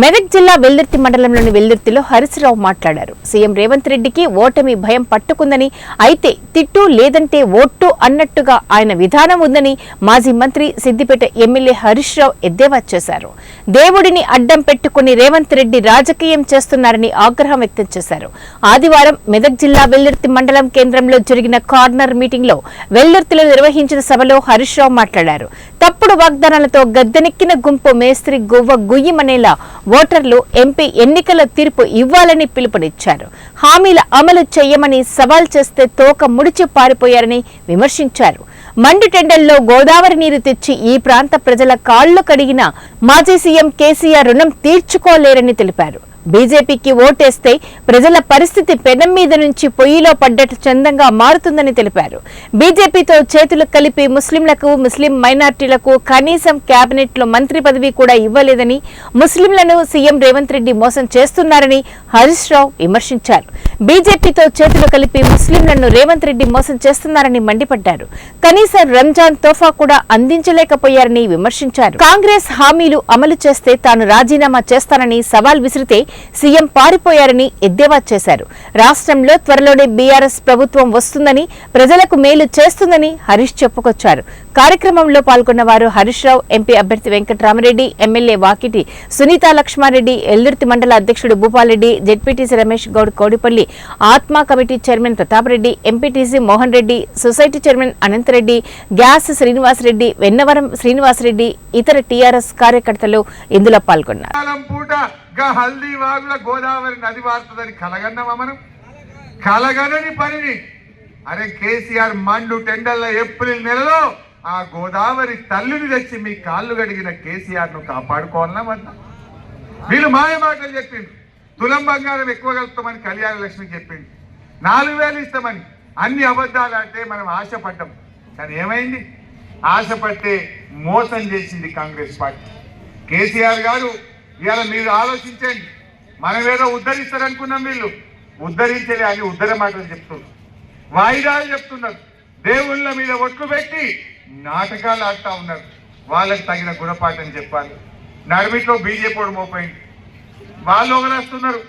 మెదక్ జిల్లా వెల్దుర్తి మండలంలోని వెల్దుర్తిలో హరీశ్రావు మాట్లాడారు. సీఎం రేవంత్ రెడ్డికి ఓటమి భయం పట్టుకుందని అయితే తిట్టు లేదంటే ఓట్టు అన్నట్టుగా ఆయన విధానం ఉందని మాజీ మంత్రి సిద్దిపేట ఎమ్మెల్యే హరీష్ రావు ఎద్దేవా చేశారు. దేవుడిని అడ్డం పెట్టుకుని రేవంత్ రెడ్డి రాజకీయం చేస్తున్నారని ఆగ్రహం వ్యక్తం చేశారు. ఆదివారం మెదక్ జిల్లా వెల్దుర్తి మండలం కేంద్రంలో జరిగిన కార్నర్ మీటింగ్లో వెల్దుర్తిలో నిర్వహించిన సభలో హరీష్ రావు మాట్లాడారు. తప్పుడు వాగ్దానాలతో గద్దెనెక్కిన గుంపు మేస్త్రి గువ్వ గుయ్యమనేలా ఓటర్లు ఎంపీ ఎన్నికల తీర్పు ఇవ్వాలని పిలుపునిచ్చారు. హామీల అమలు చేయమని సవాల్ చేస్తే తోక ముడిచి పారిపోయారని విమర్శించారు. మండు టెండల్లో గోదావరి నీరు తెచ్చి ఈ ప్రాంత ప్రజల కాళ్ళు కడిగిన మాజీ సీఎం కేసీఆర్ రుణం తీర్చుకోలేరని తెలిపారు. బీజేపీకి ఓటేస్తే ప్రజల పరిస్థితి పెనం మీద నుంచి పొయ్యిలో పడ్డట్టు చందంగా మారుతుందని తెలిపారు. బీజేపీతో చేతులు కలిపి ముస్లింలకు ముస్లిం మైనార్టీలకు కనీసం కేబినెట్లో మంత్రి పదవి కూడా ఇవ్వలేదని ముస్లింలను సీఎం రేవంత్ రెడ్డి మోసం చేస్తున్నారని హరీష్ రావు విమర్శించారు. బీజేపీతో చేతులు కలిపి ముస్లింలను రేవంత్ రెడ్డి మోసం చేస్తున్నారని మండిపడ్డారు. కనీసం రంజాన్ తోఫా కూడా అందించలేకపోయారని విమర్శించారు. కాంగ్రెస్ హామీలు అమలు చేస్తే తాను రాజీనామా చేస్తానని సవాల్ విసిరితే సీఎం పారిపోయారని ఎద్దేవా చేశారు. రాష్ట్రంలో త్వరలోనే బీఆర్ఎస్ ప్రభుత్వం వస్తుందని ప్రజలకు మేలు చేస్తుందని హరీష్ చెప్పుకొచ్చారు. కార్యక్రమంలో పాల్గొన్న వారు హరీష్ రావు ఎంపీ అభ్యర్థి వెంకటరామరెడ్డి ఎమ్మెల్యే వాకిటి సునీత లక్ష్మారెడ్డి ఎల్దుర్తి మండల అధ్యక్షుడు Bhupalreddy ZPTC Ramesh Goud Kodipalli ATMA committee chairman Pratap Reddy MPTC Mohan Reddy society chairman Anantareddy gas Srinivasa Reddy Vennavaram Srinivasa Reddy ఇతర టీఆర్ఎస్ కార్యకర్తలు ఇందులో పాల్గొన్నారు. గోదావరి నది వారుతుందని కలగన్నామా మనం? కలగనని పనిని. అరే కేసీఆర్ మండు టెండర్ల ఏప్రిల్ నెలలో ఆ గోదావరి తల్లిని తెచ్చి మీ కాళ్ళు గడిగిన కేసీఆర్ను కాపాడుకోవాలన్నా వద్దా వీళ్ళు మాయ మాటలు చెప్పిండు తులం బంగారం ఎక్కువ కలుపుతామని కళ్యాణ లక్ష్మి చెప్పింది. నాలుగు వేలు ఇస్తామని అన్ని అబద్ధాలు అంటే మనం ఆశపడ్డాం. కానీ ఏమైంది? ఆశపడితే మోసం చేసింది కాంగ్రెస్ పార్టీ. కేసీఆర్ గారు ఇవాళ మీరు ఆలోచించండి. మనం ఏదో ఉద్ధరిస్తారనుకున్నాం వీళ్ళు. ఉద్ధరించలే అని ఉద్ధర మాటలు చెప్తున్నారు. వాయిదాలు చెప్తున్నారు. దేవుళ్ళ మీద ఒట్లు పెట్టి నాటకాలు ఆడుతూ ఉన్నారు. వాళ్ళకి తగిన గుణపాఠం చెప్పాలి. నడిమిట్లో బీజేపీ మోపోయింది వాళ్ళు ఒకరేస్తున్నారు